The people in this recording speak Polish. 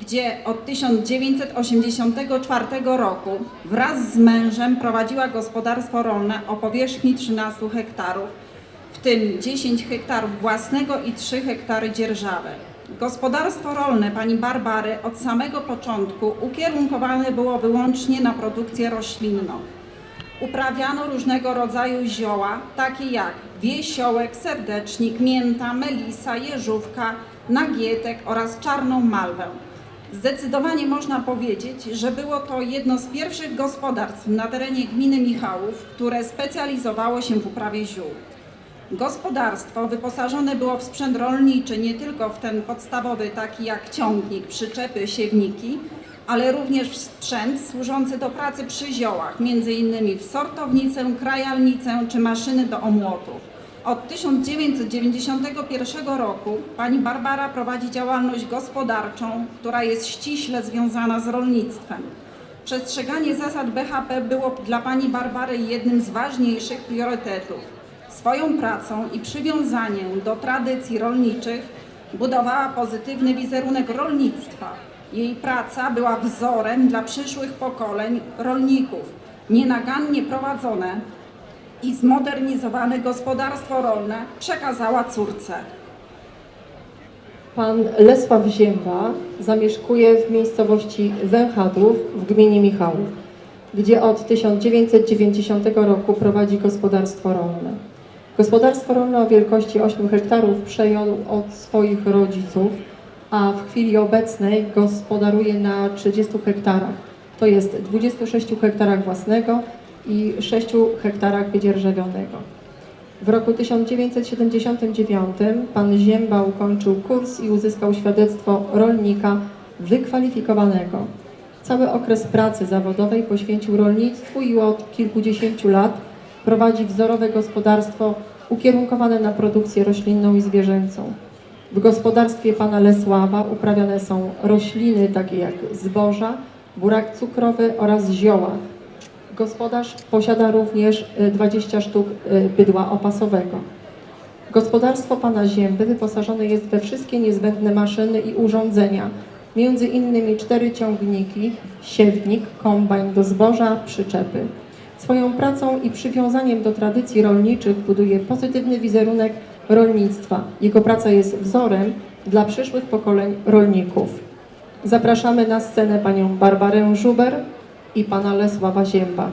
Gdzie od 1984 roku wraz z mężem prowadziła gospodarstwo rolne o powierzchni 13 hektarów, w tym 10 hektarów własnego i 3 hektary dzierżawy. Gospodarstwo rolne pani Barbary od samego początku ukierunkowane było wyłącznie na produkcję roślinną. Uprawiano różnego rodzaju zioła, takie jak wiesiołek, serdecznik, mięta, melisa, jeżówka, nagietek oraz czarną malwę. Zdecydowanie można powiedzieć, że było to jedno z pierwszych gospodarstw na terenie gminy Michałów, które specjalizowało się w uprawie ziół. Gospodarstwo wyposażone było w sprzęt rolniczy nie tylko w ten podstawowy, taki jak ciągnik, przyczepy, siewniki, ale również w sprzęt służący do pracy przy ziołach, innymi w sortownicę, krajalnicę czy maszyny do omłotów. Od 1991 roku pani Barbara prowadzi działalność gospodarczą, która jest ściśle związana z rolnictwem. Przestrzeganie zasad BHP było dla pani Barbary jednym z ważniejszych priorytetów. Swoją pracą i przywiązaniem do tradycji rolniczych budowała pozytywny wizerunek rolnictwa. Jej praca była wzorem dla przyszłych pokoleń rolników. Nienagannie prowadzone i zmodernizowane gospodarstwo rolne przekazała córce. Pan Lesław Zięba zamieszkuje w miejscowości Węchadłów w gminie Michałów, gdzie od 1990 roku prowadzi gospodarstwo rolne. Gospodarstwo rolne o wielkości 8 hektarów przejął od swoich rodziców, a w chwili obecnej gospodaruje na 30 hektarach. To jest 26 hektarach własnego i 6 hektarach wydzierżawionego. W roku 1979 pan Zięba ukończył kurs i uzyskał świadectwo rolnika wykwalifikowanego. Cały okres pracy zawodowej poświęcił rolnictwu i od kilkudziesięciu lat prowadzi wzorowe gospodarstwo ukierunkowane na produkcję roślinną i zwierzęcą. W gospodarstwie pana Lesława uprawiane są rośliny takie jak zboża, burak cukrowy oraz zioła. Gospodarz posiada również y, 20 sztuk y, bydła opasowego. Gospodarstwo pana Zięby wyposażone jest we wszystkie niezbędne maszyny i urządzenia, między innymi cztery ciągniki, siewnik, kombajn do zboża, przyczepy. Swoją pracą i przywiązaniem do tradycji rolniczych buduje pozytywny wizerunek rolnictwa. Jego praca jest wzorem dla przyszłych pokoleń rolników. Zapraszamy na scenę panią Barbarę Żuber i pana Lesława Zięba.